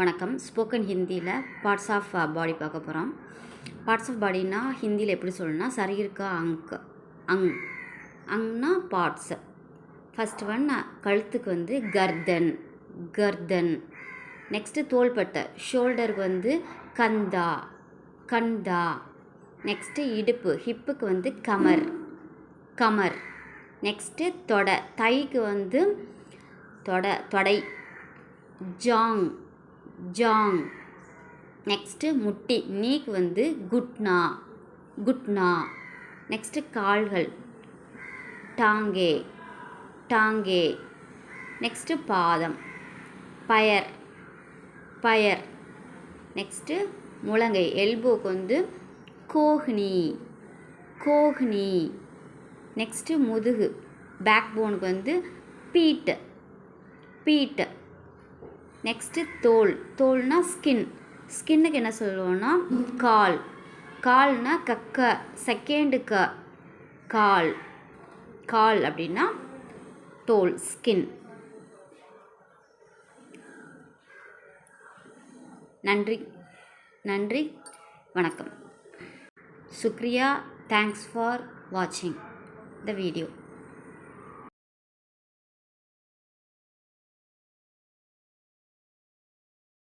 வணக்கம். ஸ்போக்கன் ஹிந்தியில் parts of body uh, பார்க்க போகிறோம் பார்ட்ஸ் ஆஃப் பாடினா ஹிந்தியில் எப்படி சொல்லணும்னா சரீருக்கா அங்க் அங் அங்னா பார்ட்ஸ் ஃபஸ்ட் ஒன் கழுத்துக்கு வந்து கர்தன் கர்தன். நெக்ஸ்ட்டு தோள்பட்டை ஷோல்டருக்கு வந்து கந்தா கந்தா. நெக்ஸ்ட்டு இடுப்பு ஹிப்புக்கு வந்து கமர் கமர். நெக்ஸ்ட்டு தொடை தைக்கு வந்து தொடை தொடை. Jong Jong. நெக்ஸ்ட்டு முட்டி நீக்கு வந்து குட்னா. குட்னா. நெக்ஸ்ட்டு கால்கள். டாங்கே. டாங்கே. நெக்ஸ்ட்டு பாதம். பயர். பயர். நெக்ஸ்ட்டு முழங்கை. எல்போக்கு வந்து கோஹ்னி. கோஹ்னி. நெக்ஸ்ட்டு முதுகு. பேக் போனுக்கு வந்து பீட்டு. பீட்டு. நெக்ஸ்ட்டு தோல். தோல்னால் ஸ்கின் ஸ்கின்னுக்கு என்ன சொல்லுவோன்னா கால். கால்னா கக்க. செகண்டு க கால். கால் அப்படின்னா தோல் ஸ்கின் நன்றி. நன்றி. வணக்கம். சுக்ரியா தேங்க்ஸ் ஃபார் வாட்சிங் த வீடியோ